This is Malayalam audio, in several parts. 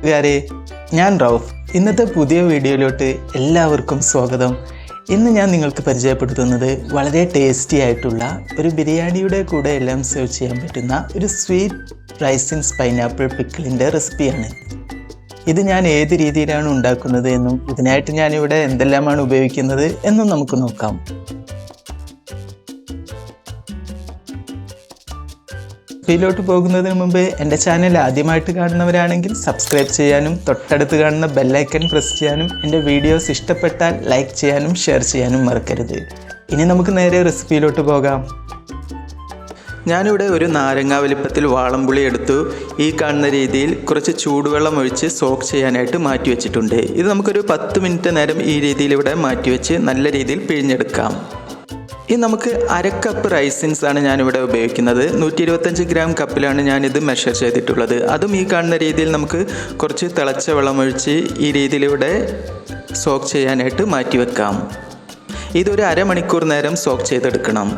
കൂട്ടുകാരെ ഞാൻ റൌഫ്. ഇന്നത്തെ പുതിയ വീഡിയോയിലോട്ട് എല്ലാവർക്കും സ്വാഗതം. ഇന്ന് ഞാൻ നിങ്ങൾക്ക് പരിചയപ്പെടുത്തുന്നത് വളരെ ടേസ്റ്റി ആയിട്ടുള്ള ഒരു ബിരിയാണിയുടെ കൂടെ എല്ലാം സെർവ് ചെയ്യാൻ പറ്റുന്ന ഒരു സ്വീറ്റ് റൈസിൻസ് പൈനാപ്പിൾ പിക്കിളിന്റെ റെസിപ്പിയാണ് ഇത് ഞാൻ ഏത് രീതിയിലാണ് ഉണ്ടാക്കുന്നത് എന്നും ഇതിനായിട്ട് ഞാനിവിടെ എന്തെല്ലാമാണ് ഉപയോഗിക്കുന്നത് എന്നും നമുക്ക് നോക്കാം. റെസിപ്പിയിലോട്ട് പോകുന്നതിന് മുമ്പ് എന്റെ ചാനൽ ആദ്യമായിട്ട് കാണുന്നവരാണെങ്കിൽ സബ്സ്ക്രൈബ് ചെയ്യാനും തൊട്ടടുത്ത് കാണുന്ന ബെല്ലൈക്കൺ പ്രസ് ചെയ്യാനും എന്റെ വീഡിയോസ് ഇഷ്ടപ്പെട്ടാൽ ലൈക്ക് ചെയ്യാനും ഷെയർ ചെയ്യാനും മറക്കരുത്. ഇനി നമുക്ക് നേരെ റെസിപ്പിയിലോട്ട് പോകാം. ഞാനിവിടെ ഒരു നാരങ്ങ വലിപ്പത്തിൽ വാളംപുളി എടുത്തു. ഈ കാണുന്ന രീതിയിൽ കുറച്ച് ചൂടുവെള്ളം ഒഴിച്ച് സോക്ക് ചെയ്യാനായിട്ട് മാറ്റി വെച്ചിട്ടുണ്ട്. ഇത് നമുക്കൊരു പത്ത് മിനിറ്റ് നേരം ഈ രീതിയിൽ ഇവിടെ മാറ്റി വെച്ച് നല്ല രീതിയിൽ പിഴിഞ്ഞെടുക്കാം. ഈ നമുക്ക് അര കപ്പ് റൈസിൻസ് ആണ് ഞാനിവിടെ ഉപയോഗിക്കുന്നത്. നൂറ്റി ഇരുപത്തഞ്ച് ഗ്രാം കപ്പിലാണ് ഞാനിത് മെഷർ ചെയ്തിട്ടുള്ളത്. അതും ഈ കാണുന്ന രീതിയിൽ നമുക്ക് കുറച്ച് തിളച്ച വെള്ളമൊഴിച്ച് ഈ രീതിയിലൂടെ സോക്ക് ചെയ്യാനായിട്ട് മാറ്റി വെക്കാം ഇതൊരു അരമണിക്കൂർ നേരം സോക്ക് ചെയ്തെടുക്കണം.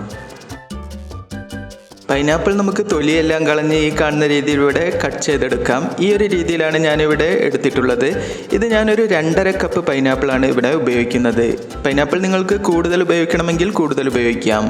പൈനാപ്പിൾ നമുക്ക് തൊലിയെല്ലാം കളഞ്ഞ് ഈ കാണുന്ന രീതിയിലൂടെ കട്ട് ചെയ്തെടുക്കാം. ഈ ഒരു രീതിയിലാണ് ഞാനിവിടെ എടുത്തിട്ടുള്ളത്. ഇത് ഞാനൊരു രണ്ടര കപ്പ് പൈനാപ്പിളാണ് ഇവിടെ ഉപയോഗിക്കുന്നത്. പൈനാപ്പിൾ നിങ്ങൾക്ക് കൂടുതൽ ഉപയോഗിക്കണമെങ്കിൽ കൂടുതൽ ഉപയോഗിക്കാം.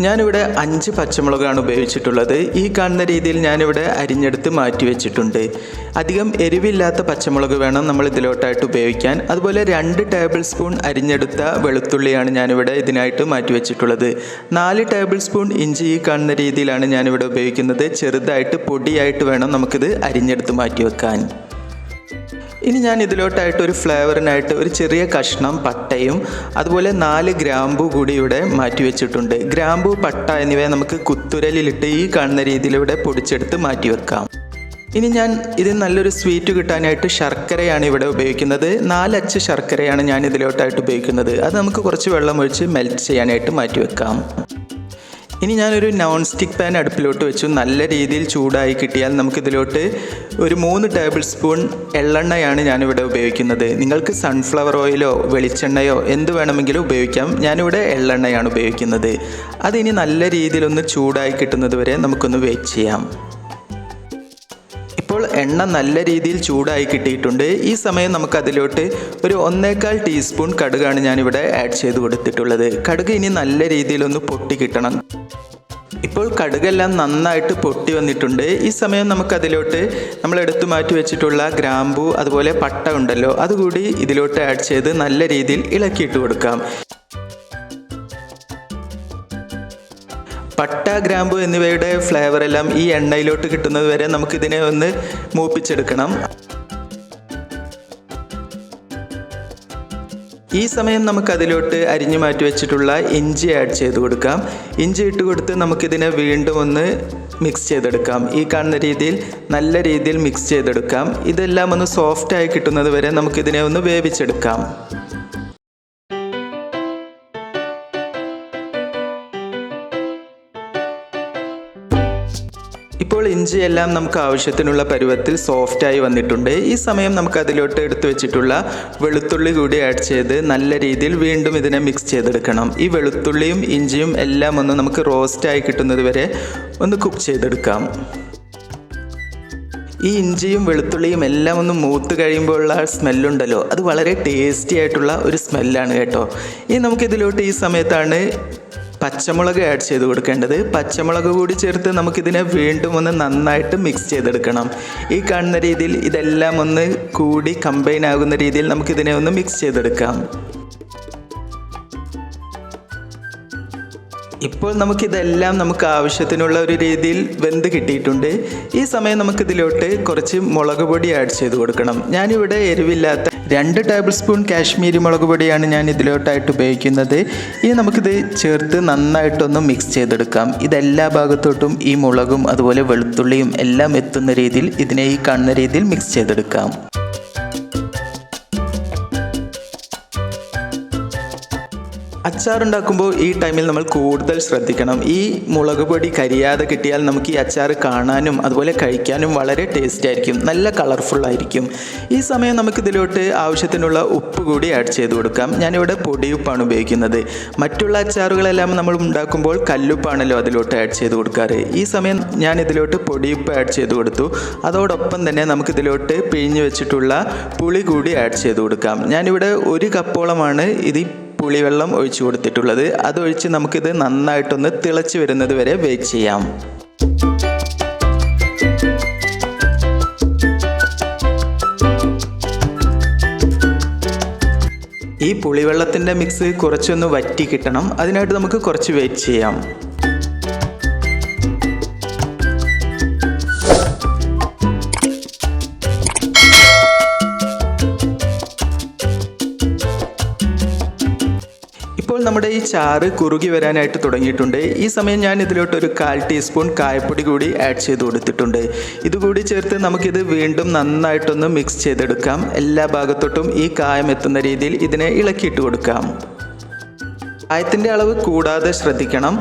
ഞാനിവിടെ അഞ്ച് പച്ചമുളകാണ് ഉപയോഗിച്ചിട്ടുള്ളത്. ഈ കാണുന്ന രീതിയിൽ ഞാനിവിടെ അരിഞ്ഞെടുത്ത് മാറ്റി വെച്ചിട്ടുണ്ട്. അധികം എരിവില്ലാത്ത പച്ചമുളക് വേണം നമ്മൾ ഇതിലോട്ടായിട്ട് ഉപയോഗിക്കാൻ. അതുപോലെ രണ്ട് ടേബിൾ സ്പൂൺ അരിഞ്ഞെടുത്ത വെളുത്തുള്ളിയാണ് ഞാനിവിടെ ഇതിനായിട്ട് മാറ്റി വെച്ചിട്ടുള്ളത്. നാല് ടേബിൾ സ്പൂൺ ഇഞ്ചി ഈ കാണുന്ന രീതിയിലാണ് ഞാനിവിടെ ഉപയോഗിക്കുന്നത്. ചെറുതായിട്ട് പൊടിയായിട്ട് വേണം നമുക്കിത് അരിഞ്ഞെടുത്ത് മാറ്റി വെക്കാൻ. ഇനി ഞാൻ ഇതിലോട്ടായിട്ട് ഒരു ഫ്ലേവറിനായിട്ട് ഒരു ചെറിയ കഷ്ണം പട്ടയും അതുപോലെ നാല് ഗ്രാമ്പു കൂടി ഇവിടെ മാറ്റി വെച്ചിട്ടുണ്ട്. ഗ്രാമ്പു പട്ട എന്നിവയെ നമുക്ക് കുത്തുരലിലിട്ട് ഈ കാണുന്ന രീതിയിലൂടെ പൊടിച്ചെടുത്ത് മാറ്റി വെക്കാം. ഇനി ഞാൻ ഇത് നല്ലൊരു സ്വീറ്റ് കിട്ടാനായിട്ട് ശർക്കരയാണ് ഇവിടെ ഉപയോഗിക്കുന്നത്. നാലച്ച് ശർക്കരയാണ് ഞാൻ ഇതിലോട്ടായിട്ട് ഉപയോഗിക്കുന്നത്. അത് നമുക്ക് കുറച്ച് വെള്ളം ഒഴിച്ച് മെൽറ്റ് ചെയ്യാനായിട്ട് മാറ്റി വെക്കാം. ഇനി ഞാനൊരു നോൺ സ്റ്റിക്ക് പാൻ അടുപ്പിലോട്ട് വെച്ചു. നല്ല രീതിയിൽ ചൂടായി കിട്ടിയാൽ നമുക്കിതിലോട്ട് ഒരു മൂന്ന് ടേബിൾ സ്പൂൺ എള്ളെണ്ണയാണ് ഞാനിവിടെ ഉപയോഗിക്കുന്നത്. നിങ്ങൾക്ക് സൺഫ്ലവർ ഓയിലോ വെളിച്ചെണ്ണയോ എന്ത് വേണമെങ്കിലും ഉപയോഗിക്കാം. ഞാനിവിടെ എള്ളെണ്ണയാണ് ഉപയോഗിക്കുന്നത്. അതിനി നല്ല രീതിയിലൊന്ന് ചൂടായി കിട്ടുന്നത് വരെ നമുക്കൊന്ന് വെയിറ്റ് ചെയ്യാം. എണ്ണ നല്ല രീതിയിൽ ചൂടായി കിട്ടിയിട്ടുണ്ട്. ഈ സമയം നമുക്ക് അതിലോട്ട് ഒരു ഒന്നേക്കാൽ ടീസ്പൂൺ കടുകാണ് ഞാനിവിടെ ആഡ് ചെയ്ത് കൊടുത്തിട്ടുള്ളത്. കടുക് ഇനി നല്ല രീതിയിലൊന്ന് പൊട്ടി കിട്ടണം. ഇപ്പോൾ കടുകെല്ലാം നന്നായിട്ട് പൊട്ടി വന്നിട്ടുണ്ട്. ഈ സമയം നമുക്കതിലോട്ട് നമ്മൾ എടുത്തു മാറ്റി വെച്ചിട്ടുള്ള ഗ്രാമ്പു അതുപോലെ പട്ട ഉണ്ടല്ലോ അതുകൂടി ഇതിലോട്ട് ആഡ് ചെയ്ത് നല്ല രീതിയിൽ ഇളക്കിയിട്ട് കൊടുക്കാം. ഗ്രാമ്പു എന്നിവയുടെ ഫ്ലേവർ എല്ലാം ഈ എണ്ണയിലോട്ട് കിട്ടുന്നത് വരെ നമുക്കിതിനെ ഒന്ന് മൂപ്പിച്ചെടുക്കണം. ഈ സമയം നമുക്ക് അതിലോട്ട് അരിഞ്ഞു മാറ്റി വെച്ചിട്ടുള്ള ഇഞ്ചി ആഡ് ചെയ്ത് കൊടുക്കാം. ഇഞ്ചി ഇട്ട് കൊടുത്ത് നമുക്കിതിനെ വീണ്ടും ഒന്ന് മിക്സ് ചെയ്തെടുക്കാം. ഈ കാണുന്ന രീതിയിൽ നല്ല രീതിയിൽ മിക്സ് ചെയ്തെടുക്കാം. ഇതെല്ലാം ഒന്ന് സോഫ്റ്റായി കിട്ടുന്നത് വരെ നമുക്കിതിനെ ഒന്ന് വേവിച്ചെടുക്കാം. ഇപ്പോൾ ഇഞ്ചി എല്ലാം നമുക്ക് ആവശ്യത്തിനുള്ള പരുവത്തിൽ സോഫ്റ്റായി വന്നിട്ടുണ്ട്. ഈ സമയം നമുക്ക് അതിലോട്ട് എടുത്തു വെച്ചിട്ടുള്ള വെളുത്തുള്ളി കൂടി ആഡ് ചെയ്ത് നല്ല രീതിയിൽ വീണ്ടും ഇതിനെ മിക്സ് ചെയ്തെടുക്കണം. ഈ വെളുത്തുള്ളിയും ഇഞ്ചിയും എല്ലാം ഒന്ന് നമുക്ക് റോസ്റ്റായി കിട്ടുന്നത് വരെ ഒന്ന് കുക്ക് ചെയ്തെടുക്കാം. ഈ ഇഞ്ചിയും വെളുത്തുള്ളിയും എല്ലാം ഒന്ന് മൂത്ത് കഴിയുമ്പോഴുള്ള സ്മെല്ലുണ്ടല്ലോ അത് വളരെ ടേസ്റ്റി ആയിട്ടുള്ള ഒരു സ്മെല്ലാണ് കേട്ടോ. ഇനി നമുക്കിതിലോട്ട് ഈ സമയത്താണ് പച്ചമുളക് ആഡ് ചെയ്ത് കൊടുക്കേണ്ടത്. പച്ചമുളക് കൂടി ചേർത്ത് നമുക്കിതിനെ വീണ്ടും ഒന്ന് നന്നായിട്ട് മിക്സ് ചെയ്തെടുക്കണം. ഈ കാണുന്ന രീതിയിൽ ഇതെല്ലാം ഒന്ന് കൂടി കമ്പൈൻ ആകുന്ന രീതിയിൽ നമുക്കിതിനെ ഒന്ന് മിക്സ് ചെയ്തെടുക്കാം. ഇപ്പോൾ നമുക്കിതെല്ലാം നമുക്ക് ആവശ്യത്തിനുള്ള ഒരു രീതിയിൽ വെന്ത് കിട്ടിയിട്ടുണ്ട്. ഈ സമയം നമുക്കിതിലോട്ട് കുറച്ച് മുളക് പൊടി ആഡ് ചെയ്ത് കൊടുക്കണം. ഞാനിവിടെ എരിവില്ലാത്ത രണ്ട് ടേബിൾ സ്പൂൺ കാശ്മീരി മുളക് പൊടിയാണ് ഞാൻ ഇതിലോട്ടായിട്ട് ഉപയോഗിക്കുന്നത്. ഇനി നമുക്കിത് ചേർത്ത് നന്നായിട്ടൊന്ന് മിക്സ് ചെയ്തെടുക്കാം. ഇതെല്ലാ ഭാഗത്തോട്ടും ഈ മുളകും അതുപോലെ വെളുത്തുള്ളിയും എല്ലാം എത്തുന്ന രീതിയിൽ ഇതിനെ ഈ കാണുന്ന രീതിയിൽ മിക്സ് ചെയ്തെടുക്കാം. അച്ചാറുണ്ടാക്കുമ്പോൾ ഈ ടൈമിൽ നമ്മൾ കൂടുതൽ ശ്രദ്ധിക്കണം. ഈ മുളക് പൊടി കരിയാതെ കിട്ടിയാൽ നമുക്ക് ഈ അച്ചാർ കാണാനും അതുപോലെ കഴിക്കാനും വളരെ ടേസ്റ്റ് ആയിരിക്കും. നല്ല കളർഫുൾ ആയിരിക്കും. ഈ സമയം നമുക്ക് ഇതിലോട്ട് ആവശ്യത്തിനുള്ള ഉപ്പ് കൂടി ആഡ് ചെയ്ത് കൊടുക്കാം. ഞാനിവിടെ പൊടിയുപ്പാണ് ഉപയോഗിക്കുന്നത്. മറ്റുള്ള അച്ചാറുകളെല്ലാം നമ്മൾ ഉണ്ടാക്കുമ്പോൾ കല്ലുപ്പാണല്ലോ അതിലോട്ട് ആഡ് ചെയ്ത് കൊടുക്കാറ്. ഈ സമയം ഞാൻ ഇതിലോട്ട് പൊടിയുപ്പ് ആഡ് ചെയ്ത് കൊടുത്തു. അതോടൊപ്പം തന്നെ നമുക്ക് ഇതിലോട്ട് പിഴിഞ്ഞ് വെച്ചിട്ടുള്ള പുളി കൂടി ആഡ് ചെയ്ത് കൊടുക്കാം. ഞാനിവിടെ ഒരു കപ്പോളമാണ് ഇത് പുളിവെള്ളം ഒഴിച്ചു കൊടുത്തിട്ടുള്ളത്. അതൊഴിച്ച് നമുക്കിത് നന്നായിട്ടൊന്ന് തിളച്ച് വരുന്നത് വരെ വെയിറ്റ് ചെയ്യാം. ഈ പുളിവെള്ളത്തിന്റെ മിക്സ് കുറച്ചൊന്ന് വറ്റി കിട്ടണം. അതിനായിട്ട് നമുക്ക് കുറച്ച് വെയിറ്റ് ചെയ്യാം. നമ്മുടെ ഈ ചാറ് കുറുകി വരാനായിട്ട് തുടങ്ങിയിട്ടുണ്ട്. ഈ സമയം ഞാൻ ഇതിലോട്ട് ഒരു കാൽ ടീസ്പൂൺ കായപ്പൊടി കൂടി ആഡ് ചെയ്ത് കൊടുത്തിട്ടുണ്ട്. ഇതുകൂടി ചേർത്ത് നമുക്കിത് വീണ്ടും നന്നായിട്ടൊന്ന് മിക്സ് ചെയ്തെടുക്കാം. എല്ലാ ഭാഗത്തോട്ടും ഈ കായം എത്തുന്ന രീതിയിൽ ഇതിനെ ഇളക്കിയിട്ട് കൊടുക്കാം. കായത്തിന്റെ അളവ് കൂടാതെ ശ്രദ്ധിക്കണം.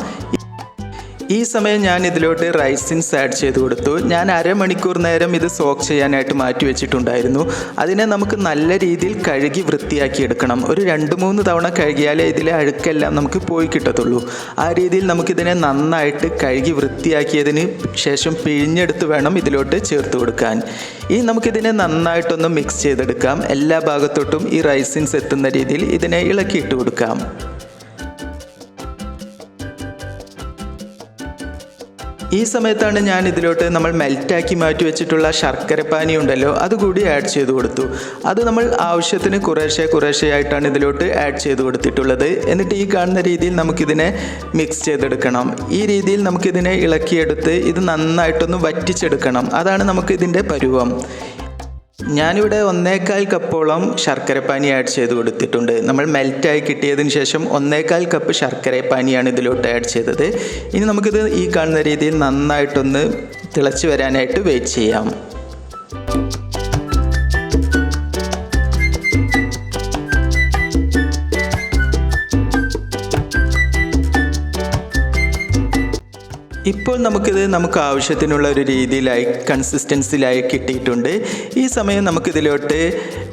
ഈ സമയം ഞാൻ ഇതിലോട്ട് റൈസിൻസ് ആഡ് ചെയ്ത് കൊടുത്തു. ഞാൻ അരമണിക്കൂർ നേരം ഇത് സോക്ക് ചെയ്യാനായിട്ട് മാറ്റി വെച്ചിട്ടുണ്ടായിരുന്നു. അതിനെ നമുക്ക് നല്ല രീതിയിൽ കഴുകി വൃത്തിയാക്കി എടുക്കണം. ഒരു രണ്ട് മൂന്ന് തവണ കഴുകിയാലേ ഇതിലെ അഴുക്കെല്ലാം നമുക്ക് പോയി കിട്ടത്തുള്ളൂ. ആ രീതിയിൽ നമുക്കിതിനെ നന്നായിട്ട് കഴുകി വൃത്തിയാക്കിയതിന് ശേഷം പിഴിഞ്ഞെടുത്ത് വേണം ഇതിലോട്ട് ചേർത്ത് കൊടുക്കാൻ. ഇനി നമുക്കിതിനെ നന്നായിട്ടൊന്ന് മിക്സ് ചെയ്തെടുക്കാം. എല്ലാ ഭാഗത്തോട്ടും ഈ റൈസിൻസ് എത്തുന്ന രീതിയിൽ ഇതിനെ ഇളക്കിയിട്ട് കൊടുക്കാം. ഈ സമയത്താണ് ഞാൻ ഇതിലോട്ട് നമ്മൾ മെൽറ്റാക്കി മാറ്റി വെച്ചിട്ടുള്ള ശർക്കരപ്പാനി ഉണ്ടല്ലോ അതുകൂടി ആഡ് ചെയ്ത് കൊടുത്തു. അത് നമ്മൾ ആവശ്യത്തിന് കുറേശ്ശെ കുറേശ്ശെ ആയിട്ടാണ് ഇതിലോട്ട് ആഡ് ചെയ്ത് കൊടുത്തിട്ടുള്ളത്. എന്നിട്ട് ഈ കാണുന്ന രീതിയിൽ നമുക്കിതിനെ മിക്സ് ചെയ്തെടുക്കണം. ഈ രീതിയിൽ നമുക്കിതിനെ ഇളക്കിയെടുത്ത് ഇത് നന്നായിട്ടൊന്ന് വറ്റിച്ചെടുക്കണം. അതാണ് നമുക്ക് ഇതിന്റെ പരുവം. ഞാനിവിടെ ഒന്നേകാൽ കപ്പോളം ശർക്കരപ്പാനി ആഡ് ചെയ്ത് കൊടുത്തിട്ടുണ്ട്. നമ്മൾ മെൽറ്റായി കിട്ടിയതിന് ശേഷം ഒന്നേകാൽ കപ്പ് ശർക്കരപ്പാനിയാണ് ഇതിലോട്ട് ആഡ് ചെയ്തത്. ഇനി നമുക്കിത് ഈ കാണുന്ന രീതിയിൽ നന്നായിട്ടൊന്ന് തിളച്ച് വരാനായിട്ട് വെയിറ്റ് ചെയ്യാം. ഇപ്പോൾ നമുക്കിത് നമുക്ക് ആവശ്യത്തിനുള്ള ഒരു രീതിയിലായി കൺസിസ്റ്റൻസിലായി കിട്ടിയിട്ടുണ്ട്. ഈ സമയം നമുക്കിതിലോട്ട്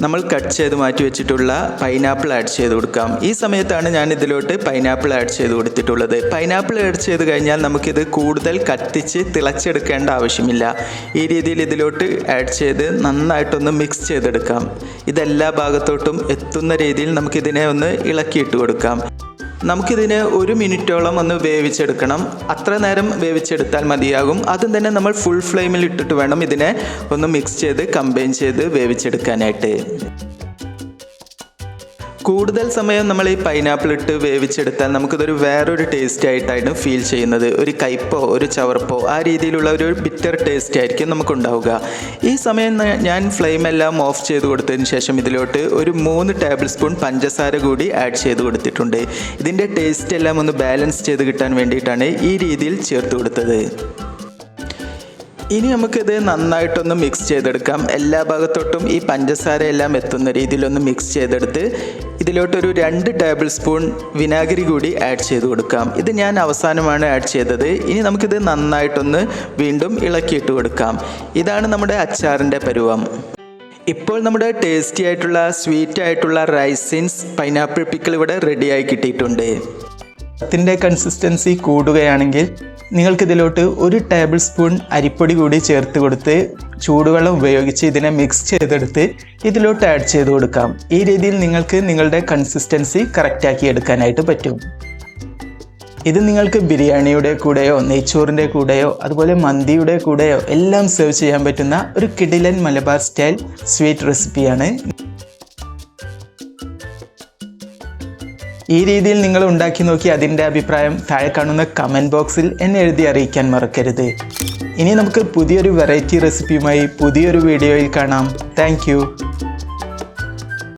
നമ്മൾ കട്ട് ചെയ്ത് മാറ്റി വെച്ചിട്ടുള്ള പൈനാപ്പിൾ ആഡ് ചെയ്ത് കൊടുക്കാം. ഈ സമയത്താണ് ഞാൻ ഇതിലോട്ട് പൈനാപ്പിൾ ആഡ് ചെയ്ത് കൊടുത്തിട്ടുള്ളത്. പൈനാപ്പിൾ ആഡ് ചെയ്ത് കഴിഞ്ഞാൽ നമുക്കിത് കൂടുതൽ കത്തിച്ച് തിളച്ചെടുക്കേണ്ട ആവശ്യമില്ല. ഈ രീതിയിൽ ഇതിലോട്ട് ആഡ് ചെയ്ത് നന്നായിട്ടൊന്ന് മിക്സ് ചെയ്തെടുക്കാം. ഇതെല്ലാ ഭാഗത്തോട്ടും എത്തുന്ന രീതിയിൽ നമുക്കിതിനെ ഒന്ന് ഇളക്കിയിട്ട് കൊടുക്കാം. നമുക്കിതിനെ ഒരു മിനിറ്റോളം ഒന്ന് വേവിച്ചെടുക്കണം. അത്ര നേരം വേവിച്ചെടുത്താൽ മതിയാകും. അതും തന്നെ നമ്മൾ ഫുൾ ഫ്ലെയിമിൽ ഇട്ടിട്ട് വേണം ഇതിനെ ഒന്ന് മിക്സ് ചെയ്ത് കമ്പൈൻ ചെയ്ത് വേവിച്ചെടുക്കാനായിട്ട്. കൂടുതൽ സമയം നമ്മൾ ഈ പൈനാപ്പിൾ ഇട്ട് വേവിച്ചെടുത്താൽ നമുക്കിതൊരു വേറൊരു ടേസ്റ്റ് ആയിട്ടാണ് ഫീൽ ചെയ്യുന്നത്. ഒരു കയ്പോ ഒരു ചവർപ്പോ ആ രീതിയിലുള്ള ഒരു ബിറ്റർ ടേസ്റ്റ് ആയിരിക്കും നമുക്കുണ്ടാവുക. ഈ സമയം ഞാൻ ഫ്ലെയിം എല്ലാം ഓഫ് ചെയ്ത് കൊടുത്തതിന് ശേഷം ഇതിലോട്ട് ഒരു മൂന്ന് ടേബിൾ സ്പൂൺ പഞ്ചസാര കൂടി ആഡ് ചെയ്ത് കൊടുത്തിട്ടുണ്ട്. ഇതിന്റെ ടേസ്റ്റ് എല്ലാം ഒന്ന് ബാലൻസ് ചെയ്ത് കിട്ടാൻ വേണ്ടിയിട്ടാണ് ഈ രീതിയിൽ ചേർത്ത് കൊടുത്തത്. ഇനി നമുക്കിത് നന്നായിട്ടൊന്ന് മിക്സ് ചെയ്തെടുക്കാം. എല്ലാ ഭാഗത്തോട്ടും ഈ പഞ്ചസാര എല്ലാം എത്തുന്ന രീതിയിലൊന്ന് മിക്സ് ചെയ്തെടുത്ത് ഇതിലോട്ടൊരു രണ്ട് ടേബിൾ സ്പൂൺ വിനാഗിരി കൂടി ആഡ് ചെയ്ത് കൊടുക്കാം. ഇത് ഞാൻ അവസാനമാണ് ആഡ് ചെയ്തത്. ഇനി നമുക്കിത് നന്നായിട്ടൊന്ന് വീണ്ടും ഇളക്കിയിട്ട് കൊടുക്കാം. ഇതാണ് നമ്മുടെ അച്ചാറിന്റെ പരുവം. ഇപ്പോൾ നമ്മുടെ ടേസ്റ്റി ആയിട്ടുള്ള സ്വീറ്റ് ആയിട്ടുള്ള റൈസിൻസ് പൈനാപ്പിൾ പിക്കിൾ ഇവിടെ റെഡിയായി കിട്ടിയിട്ടുണ്ട്. ത്തിന്റെ കൺസിസ്റ്റൻസി കൂടുകയാണെങ്കിൽ നിങ്ങൾക്കിതിലോട്ട് ഒരു ടേബിൾ സ്പൂൺ അരിപ്പൊടി കൂടി ചേർത്ത് കൊടുത്ത് ചൂടുവെള്ളം ഉപയോഗിച്ച് ഇതിനെ മിക്സ് ചെയ്തെടുത്ത് ഇതിലോട്ട് ആഡ് ചെയ്ത് കൊടുക്കാം. ഈ രീതിയിൽ നിങ്ങൾക്ക് നിങ്ങളുടെ കൺസിസ്റ്റൻസി കറക്റ്റാക്കി എടുക്കാനായിട്ട് പറ്റും. ഇത് നിങ്ങൾക്ക് ബിരിയാണിയുടെ കൂടെയോ നെയ്ച്ചോറിന്റെ കൂടെയോ അതുപോലെ മന്തിയുടെ കൂടെയോ എല്ലാം സെർവ് ചെയ്യാൻ പറ്റുന്ന ഒരു കിടിലൻ മലബാർ സ്റ്റൈൽ സ്വീറ്റ് റെസിപ്പിയാണ് ഈ രീതിയിൽ നിങ്ങൾ ഉണ്ടാക്കി നോക്കി അതിന്റെ അഭിപ്രായം താഴെ കാണുന്ന കമന്റ് ബോക്സിൽ എന്നെ എഴുതി അറിയിക്കാൻ മറക്കരുത്. ഇനി നമുക്ക് പുതിയൊരു വെറൈറ്റി റെസിപ്പിയുമായി പുതിയൊരു വീഡിയോയിൽ കാണാം. താങ്ക്